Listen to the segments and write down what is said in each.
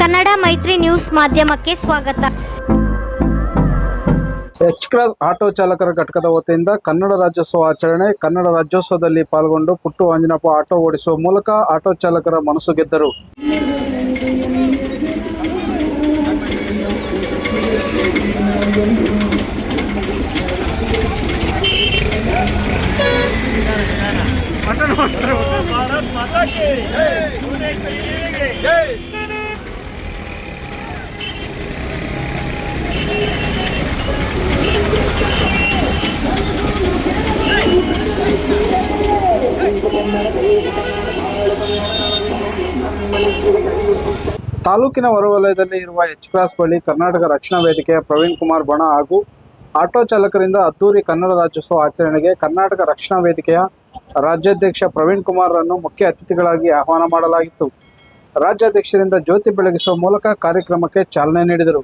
ಕನ್ನಡ ಮೈತ್ರಿ ನ್ಯೂಸ್ ಮಾಧ್ಯಮಕ್ಕೆ ಸ್ವಾಗತ. ಎಚ್ ಕ್ರಾಸ್ ಆಟೋ ಚಾಲಕರ ಘಟಕದ ವತಿಯಿಂದ ಕನ್ನಡ ರಾಜ್ಯೋತ್ಸವ ಆಚರಣೆ ಕನ್ನಡ ರಾಜ್ಯೋತ್ಸವದಲ್ಲಿ ಪಾಲ್ಗೊಂಡು ಪುಟ್ಟು ಆಂಜನಪ್ಪ ಆಟೋ ಓಡಿಸುವ ಮೂಲಕ ಆಟೋ ಚಾಲಕರ ಮನಸ್ಸು ಗೆದ್ದರು. ತಾಲೂಕಿನ ಹೊರವಲಯದಲ್ಲಿ ಇರುವ ಎಚ್ ಕ್ರಾಸ್ ಬಳಿ ಕರ್ನಾಟಕ ರಕ್ಷಣಾ ವೇದಿಕೆಯ ಪ್ರವೀಣ್ ಕುಮಾರ್ ಬಣ ಹಾಗೂ ಆಟೋ ಚಾಲಕರಿಂದ ಅದ್ದೂರಿ ಕನ್ನಡ ರಾಜ್ಯೋತ್ಸವ ಆಚರಣೆಗೆ ಕರ್ನಾಟಕ ರಕ್ಷಣಾ ವೇದಿಕೆಯ ರಾಜ್ಯಾಧ್ಯಕ್ಷ ಪ್ರವೀಣ್ ಕುಮಾರ್ರನ್ನು ಮುಖ್ಯ ಅತಿಥಿಗಳಾಗಿ ಆಹ್ವಾನ ಮಾಡಲಾಗಿತ್ತು. ರಾಜ್ಯಾಧ್ಯಕ್ಷರಿಂದ ಜ್ಯೋತಿ ಬೆಳಗಿಸುವ ಮೂಲಕ ಕಾರ್ಯಕ್ರಮಕ್ಕೆ ಚಾಲನೆ ನೀಡಿದರು.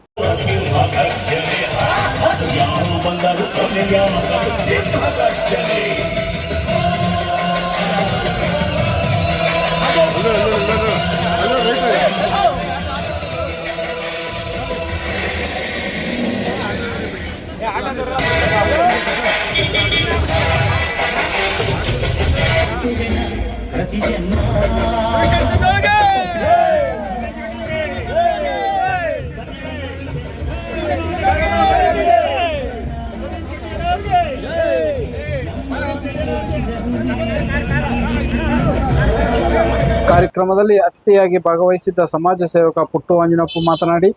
ಕಾರ್ಯಕ್ರಮದಲ್ಲಿ ಅತಿಥಿಯಾಗಿ ಭಾಗವಹಿಸಿದ್ದ ಸಮಾಜ ಸೇವಕ ಪುಟ್ಟು ಅಂಜನಪ್ಪ ಮಾತನಾಡಿ,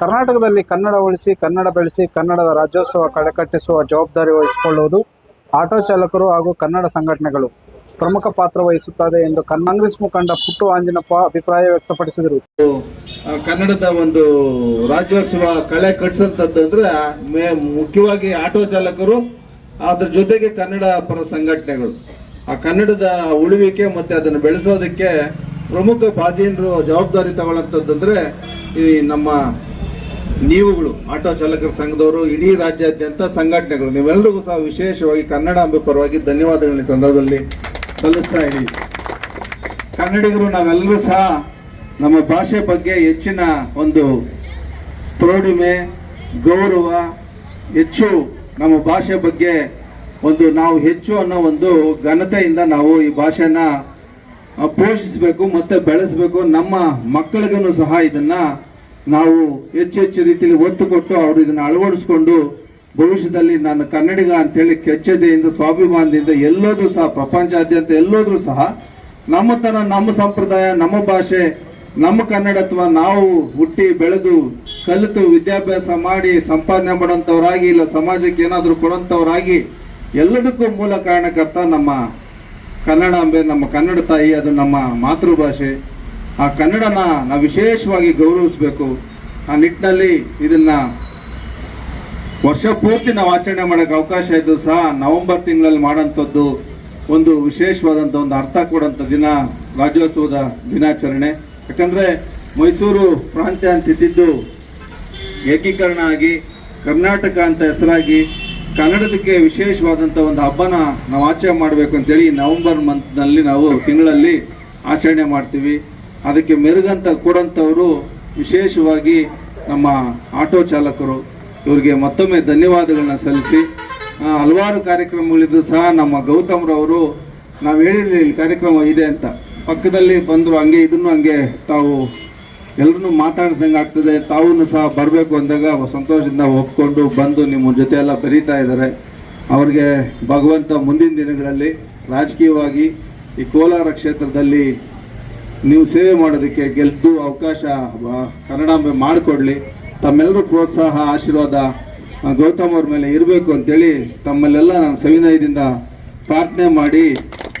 ಕರ್ನಾಟಕದಲ್ಲಿ ಕನ್ನಡ ಉಳಿಸಿ, ಕನ್ನಡ ಬೆಳೆಸಿ, ಕನ್ನಡದ ರಾಜ್ಯೋತ್ಸವ ಕಳೆಕಟ್ಟಿಸುವ ಜವಾಬ್ದಾರಿ ವಹಿಸಿಕೊಳ್ಳುವುದು ಆಟೋ ಚಾಲಕರು ಹಾಗೂ ಕನ್ನಡ ಸಂಘಟನೆಗಳು. ಪ್ರಮುಖ ಪಾತ್ರ ವಹಿಸುತ್ತದೆ ಎಂದು ಕಾಂಗ್ರೆಸ್ ಮುಖಂಡ ಪುಟ್ಟು ಆಂಜನಪ್ಪ ಅಭಿಪ್ರಾಯ ವ್ಯಕ್ತಪಡಿಸಿದರು. ಕನ್ನಡದ ಒಂದು ರಾಜ್ಯೋತ್ಸವ ಅಂದ್ರೆ, ಮೇ- ಮುಖ್ಯವಾಗಿ ಆಟೋ ಚಾಲಕರು, ಅದ್ರ ಜೊತೆಗೆ ಕನ್ನಡ ಪರ ಸಂಘಟನೆಗಳು. ಆ ಕನ್ನಡದ ಉಳಿವಿಕೆ ಮತ್ತೆ ಅದನ್ನು ಬೆಳೆಸೋದಕ್ಕೆ ಪ್ರಮುಖ ಬಾಜೀನರು ಜವಾಬ್ದಾರಿ ತಗೊಳ್ಳಂತಂದ್ರೆ ಈ ನಮ್ಮ ನೀವುಗಳು, ಆಟೋ ಚಾಲಕರ ಸಂಘದವರು, ಇಡೀ ರಾಜ್ಯಾದ್ಯಂತ ಸಂಘಟನೆಗಳು. ನೀವೆಲ್ಲರಿಗೂ ಸಹ ವಿಶೇಷವಾಗಿ ಕನ್ನಡ ಅಂಬೆ ಪರವಾಗಿ ಧನ್ಯವಾದಗಳು ಈ ಸಂದರ್ಭದಲ್ಲಿ ಸಲ್ಲಿಸ್ತಾ ಇದ್ದೀವಿ ಕನ್ನಡಿಗರು ನಾವೆಲ್ಲರೂ ಸಹ ನಮ್ಮ ಭಾಷೆ ಬಗ್ಗೆ ಹೆಚ್ಚಿನ ಒಂದು ಪ್ರೌಢಿಮೆ ಗೌರವ, ಹೆಚ್ಚು ನಮ್ಮ ಭಾಷೆ ಬಗ್ಗೆ ಒಂದು ನಾವು ಹೆಚ್ಚು ಅನ್ನೋ ಒಂದು ಘನತೆಯಿಂದ ನಾವು ಈ ಭಾಷೆನ ಪೋಷಿಸಬೇಕು ಮತ್ತು ಬೆಳೆಸಬೇಕು. ನಮ್ಮ ಮಕ್ಕಳಿಗೂ ಸಹ ಇದನ್ನು ನಾವು ಹೆಚ್ಚು ಹೆಚ್ಚು ರೀತಿಯಲ್ಲಿ ಒತ್ತು ಕೊಟ್ಟು ಅವರು ಇದನ್ನು ಅಳವಡಿಸ್ಕೊಂಡು ಭವಿಷ್ಯದಲ್ಲಿ ನಾನು ಕನ್ನಡಿಗ ಅಂತೇಳಿ ಕೆಚ್ಚದೆಯಿಂದ, ಸ್ವಾಭಿಮಾನದಿಂದ ಎಲ್ಲೋದ್ರೂ ಸಹ, ಪ್ರಪಂಚಾದ್ಯಂತ ಎಲ್ಲೋದ್ರೂ ಸಹ, ನಮ್ಮ ತರ ನಮ್ಮ ಸಂಪ್ರದಾಯ, ನಮ್ಮ ಭಾಷೆ, ನಮ್ಮ ಕನ್ನಡತ್ವ ನಾವು ಹುಟ್ಟಿ ಬೆಳೆದು, ಕಲಿತು, ವಿದ್ಯಾಭ್ಯಾಸ ಮಾಡಿ, ಸಂಪಾದನೆ ಮಾಡೋಂಥವ್ರಾಗಿ ಇಲ್ಲ ಸಮಾಜಕ್ಕೆ ಏನಾದರೂ ಕೊಡೋಂಥವ್ರಾಗಿ ಎಲ್ಲದಕ್ಕೂ ಮೂಲ ಕಾರಣಕರ್ತ ನಮ್ಮ ಕನ್ನಡಾಂಬೆ ನಮ್ಮ ಕನ್ನಡ ತಾಯಿ, ಅದು ನಮ್ಮ ಮಾತೃಭಾಷೆ. ಆ ಕನ್ನಡನ ನಾವು ವಿಶೇಷವಾಗಿ ಗೌರವಿಸಬೇಕು. ಆ ನಿಟ್ಟಿನಲ್ಲಿ ಇದನ್ನ ವರ್ಷ ಪೂರ್ತಿ ನಾವು ಆಚರಣೆ ಮಾಡೋಕೆ ಅವಕಾಶ ಇದ್ದು ಸಹ ನವೆಂಬರ್ ತಿಂಗಳಲ್ಲಿ ಮಾಡೋಂಥದ್ದು ಒಂದು ವಿಶೇಷವಾದಂಥ ಒಂದು ಅರ್ಥ ಕೊಡೋಂಥ ದಿನ, ರಾಜ್ಯೋತ್ಸವದ ದಿನಾಚರಣೆ. ಯಾಕಂದರೆ ಮೈಸೂರು ಪ್ರಾಂತ್ಯ ಅಂತ ಇದ್ದಿದ್ದು ಏಕೀಕರಣ ಆಗಿ, ಕರ್ನಾಟಕ ಅಂತ ಹೆಸರಾಗಿ, ಕನ್ನಡದಕ್ಕೆ ವಿಶೇಷವಾದಂಥ ಒಂದು ಹಬ್ಬನ ನಾವು ಆಚರಣೆ ಮಾಡಬೇಕು ಅಂತೇಳಿ ನವೆಂಬರ್ ಮಂತ್ನಲ್ಲಿ ನಾವು ತಿಂಗಳಲ್ಲಿ ಆಚರಣೆ ಮಾಡ್ತೀವಿ. ಅದಕ್ಕೆ ಮೆರುಗಂತ ಕೊಡೋಂಥವರು ವಿಶೇಷವಾಗಿ ನಮ್ಮ ಆಟೋ ಚಾಲಕರು ಇವರಿಗೆ ಮತ್ತೊಮ್ಮೆ ಧನ್ಯವಾದಗಳನ್ನ ಸಲ್ಲಿಸಿ ಹಲವಾರು ಕಾರ್ಯಕ್ರಮಗಳಿದ್ದು ಸಹ ನಮ್ಮ ಗೌತಮ್ರವರು ನಾವು ಹೇಳಿರಲಿ ಇಲ್ಲಿ ಕಾರ್ಯಕ್ರಮ ಇದೆ ಅಂತ. ಪಕ್ಕದಲ್ಲಿ ಬಂದರು ಹಂಗೆ ಇದನ್ನು ಹಂಗೆ ತಾವು ಎಲ್ಲರೂ ಮಾತಾಡಿಸ್ದಂಗೆ ಆಗ್ತದೆ. ತಾವೂ ಸಹ ಬರಬೇಕು ಅಂದಾಗ ಸಂತೋಷದಿಂದ ಒಪ್ಕೊಂಡು ಬಂದು ನಿಮ್ಮ ಜೊತೆ ಎಲ್ಲ ಬರೀತಾ ಇದ್ದಾರೆ. ಅವ್ರಿಗೆ ಭಗವಂತ ಮುಂದಿನ ದಿನಗಳಲ್ಲಿ ರಾಜಕೀಯವಾಗಿ ಈ ಕೋಲಾರ ಕ್ಷೇತ್ರದಲ್ಲಿ ನೀವು ಸೇವೆ ಮಾಡೋದಕ್ಕೆ ಗೆದ್ದು ಅವಕಾಶ ಕನ್ನಡಾಂಬೆ ಮಾಡಿಕೊಡ್ಲಿ. ತಮ್ಮೆಲ್ಲರೂ ಪ್ರೋತ್ಸಾಹ ಆಶೀರ್ವಾದ ಗೌತಮ್ ಅವ್ರ ಮೇಲೆ ಇರಬೇಕು ಅಂತೇಳಿ ತಮ್ಮಲ್ಲೆಲ್ಲ ನಾನು ಸವಿನಯದಿಂದ ಪ್ರಾರ್ಥನೆ ಮಾಡಿ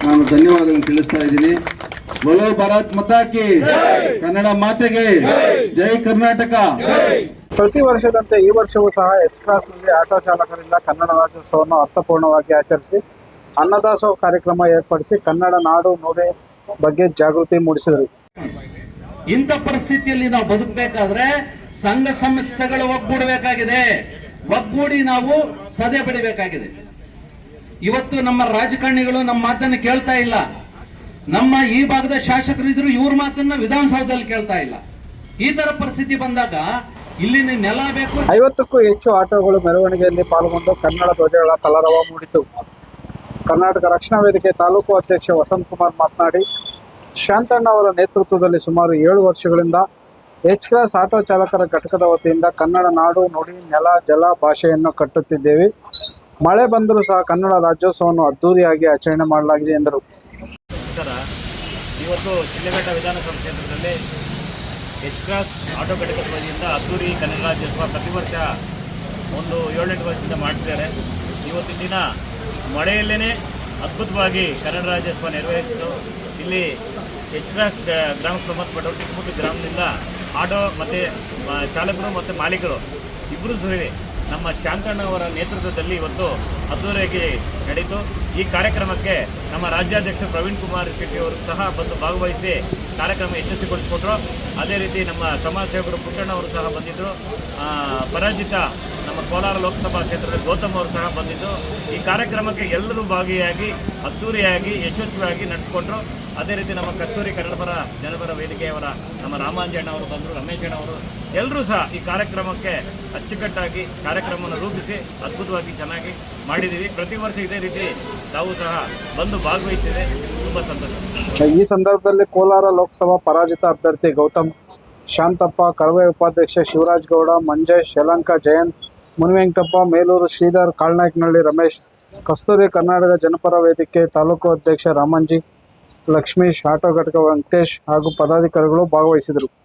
ನಾನು ಧನ್ಯವಾದಗಳನ್ನು ತಿಳಿಸ್ತಾ ಇದ್ದೀನಿ. ಬಲೋ ಭಾರತ್ ಮತಾಕಿ ಕನ್ನಡ ಮಾತೆಗೆ ಜೈ. ಕರ್ನಾಟಕ. ಪ್ರತಿ ವರ್ಷದಂತೆ ಈ ವರ್ಷವೂ ಸಹ ಎಚ್ನಲ್ಲಿ ಆಟೋ ಚಾಲಕರಿಂದ ಕನ್ನಡ ರಾಜ್ಯೋತ್ಸವವನ್ನು ಅರ್ಥಪೂರ್ಣವಾಗಿ ಆಚರಿಸಿ ಅನ್ನದಾಸೋಹ ಕಾರ್ಯಕ್ರಮ ಏರ್ಪಡಿಸಿ ಕನ್ನಡ ನಾಡು ನುಡಿ ಬಗ್ಗೆ ಜಾಗೃತಿ ಮೂಡಿಸಿದರು. ಇಂಥ ಪರಿಸ್ಥಿತಿಯಲ್ಲಿ ನಾವು ಬದುಕಬೇಕಾದ್ರೆ ಸಂಘ ಸಂಸ್ಥೆಗಳು ಒಗ್ಗೂಡಬೇಕಾಗಿದೆ. ಒಗ್ಗೂಡಿ ನಾವು ಸದೆ ಪಡಿಬೇಕಾಗಿದೆ. ಇವತ್ತು ನಮ್ಮ ರಾಜಕಾರಣಿಗಳು ನಮ್ಮ ಮಾತನ್ನು ಕೇಳ್ತಾ ಇಲ್ಲ. ನಮ್ಮ ಈ ಭಾಗದ ಶಾಸಕರು ಇದ್ರು ಇವ್ರ ಮಾತನ್ನ ವಿಧಾನಸೌಧದಲ್ಲಿ ಕೇಳ್ತಾ ಇಲ್ಲ. ಈ ತರ ಪರಿಸ್ಥಿತಿ ಬಂದಾಗ ಇಲ್ಲಿನ ನೆಲ ಬೇಕು. ಐವತ್ತಕ್ಕೂ ಹೆಚ್ಚು ಆಟೋಗಳು ಮೆರವಣಿಗೆಯಲ್ಲಿ ಪಾಲ್ಗೊಂಡು ಕನ್ನಡ ಧ್ವಜಗಳ ಕಲರವ ಮೂಡಿತು. ಕರ್ನಾಟಕ ರಕ್ಷಣಾ ವೇದಿಕೆ ತಾಲೂಕು ಅಧ್ಯಕ್ಷ ವಸಂತ್ ಕುಮಾರ್ ಮಾತನಾಡಿ, ಶಾಂತಣ್ಣ ಅವರ ನೇತೃತ್ವದಲ್ಲಿ ಸುಮಾರು ಏಳು ವರ್ಷಗಳಿಂದ ಎಚ್ ಕ್ಲಾಸ್ ಆಟೋ ಚಾಲಕರ ಘಟಕದ ವತಿಯಿಂದ ಕನ್ನಡ ನಾಡು ನುಡಿ, ನೆಲ, ಜಲ ಭಾಷೆಯನ್ನು ಕಟ್ಟುತ್ತಿದ್ದೇವೆ. ಮಳೆ ಬಂದರೂ ಸಹ ಕನ್ನಡ ರಾಜ್ಯೋತ್ಸವವನ್ನು ಅದ್ದೂರಿಯಾಗಿ ಆಚರಣೆ ಮಾಡಲಾಗಿದೆ ಎಂದರು. ಇವತ್ತು ಚಿನ್ನಘಟ್ಟ ವಿಧಾನಸಭಾ ಕ್ಷೇತ್ರದಲ್ಲಿ ಎಚ್ ಕ್ಲಾಸ್ ಆಟೋ ಘಟಕದ ವತಿಯಿಂದ ಅದ್ದೂರಿ ಕನ್ನಡ ರಾಜ್ಯೋತ್ಸವ ಪ್ರತಿ ವರ್ಷ ಒಂದು ಏಳೆಂಟು ವರ್ಷದಿಂದ ಮಾಡ್ತಿದ್ದಾರೆ. ಇವತ್ತಿನ ದಿನ ಮಳೆಯಲ್ಲೇ ಅದ್ಭುತವಾಗಿ ಕನ್ನಡ ರಾಜ್ಯೋತ್ಸವ ನೆರವೇರಿಸಿತು. ಇಲ್ಲಿ ಎಚ್ ಗ್ರಾಮ ಗ- ಗ್ರಾಮಕ್ಕೆ ಸಂಬಂಧಪಟ್ಟವರು ಚಿಕ್ಕಪುಟ್ಟ ಗ್ರಾಮದಿಂದ ಆಟೋ ಮತ್ತು ಚಾಲಕರು ಮತ್ತು ಮಾಲೀಕರು ಇಬ್ಬರು ಸೇರಿ ನಮ್ಮ ಶಾಂತಣ್ಣ ಅವರ ನೇತೃತ್ವದಲ್ಲಿ ಇವತ್ತು ಅದ್ದೂರಿಯಾಗಿ ನಡೆಯಿತು. ಈ ಕಾರ್ಯಕ್ರಮಕ್ಕೆ ನಮ್ಮ ರಾಜ್ಯಾಧ್ಯಕ್ಷ ಪ್ರವೀಣ್ ಕುಮಾರ್ ಶೆಟ್ಟಿ ಅವರು ಸಹ ಬಂದು ಭಾಗವಹಿಸಿ ಕಾರ್ಯಕ್ರಮ ಯಶಸ್ವಿಗೊಳಿಸಿಕೊಟ್ರು. ಅದೇ ರೀತಿ ನಮ್ಮ ಸಮಾಜ ಸೇವಕರು ಪುಟ್ಟಣ್ಣ ಅವರು ಸಹ ಬಂದಿದ್ದರು. ಪರಾಜಿತ ನಮ್ಮ ಕೋಲಾರ ಲೋಕಸಭಾ ಕ್ಷೇತ್ರದ ಗೌತಮ್ ಅವರು ಸಹ ಬಂದಿದ್ದು. ಈ ಕಾರ್ಯಕ್ರಮಕ್ಕೆ ಎಲ್ಲರೂ ಭಾಗಿಯಾಗಿ, ಅದ್ದೂರಿಯಾಗಿ, ಯಶಸ್ವಿಯಾಗಿ ನಡೆಸಿಕೊಂಡ್ರು ಅದೇ ರೀತಿ ನಮ್ಮ ಕಸ್ತೂರಿ ಕನ್ನಡಪರ ಜನಪರ ವೇದಿಕೆಯವರ ನಮ್ಮ ರಾಮಾಂಜಣ್ಣ ಅವರು ಬಂದರು ರಮೇಶಣ್ಣ ಅವರು. ಎಲ್ಲರೂ ಸಹ ಈ ಕಾರ್ಯಕ್ರಮಕ್ಕೆ ಅಚ್ಚುಕಟ್ಟಾಗಿ ಕಾರ್ಯಕ್ರಮವನ್ನು ರೂಪಿಸಿ ಅದ್ಭುತವಾಗಿ ಚೆನ್ನಾಗಿ ಮಾಡಿದ್ದೀವಿ. ಪ್ರತಿ ವರ್ಷ ಇದೇ ರೀತಿ ತಾವು ಸಹ ಬಂದು ಭಾಗವಹಿಸಿದೆ ತುಂಬ ಸಂತೋಷ. ಈ ಸಂದರ್ಭದಲ್ಲಿ ಕೋಲಾರ ಲೋಕಸಭಾ ಪರಾಜಿತ ಅಭ್ಯರ್ಥಿ ಗೌತಮ್, ಶಾಂತಪ್ಪ, ಕರವೇ ಉಪಾಧ್ಯಕ್ಷ ಶಿವರಾಜ್ ಗೌಡ, ಮಂಜೇಶ್, ಯಲಂಕ ಜಯಂತ್ ಮುನಿವೆಂಕಟಪ್ಪ ಮೇಲೂರು ಶ್ರೀಧರ್, ಕಾಳ್ನಾಯ್ಕನಹಳ್ಳಿ ರಮೇಶ್, ಕಸ್ತೂರಿ ಕರ್ನಾಟಕ ಜನಪರ ವೇದಿಕೆ ತಾಲೂಕು ಅಧ್ಯಕ್ಷ ರಾಮಂಜಿ ಲಕ್ಷ್ಮೀಶ್ ಆಟೋ ಘಟಕ ವೆಂಕಟೇಶ್ ಹಾಗೂ ಪದಾಧಿಕಾರಿಗಳು ಭಾಗವಹಿಸಿದರು.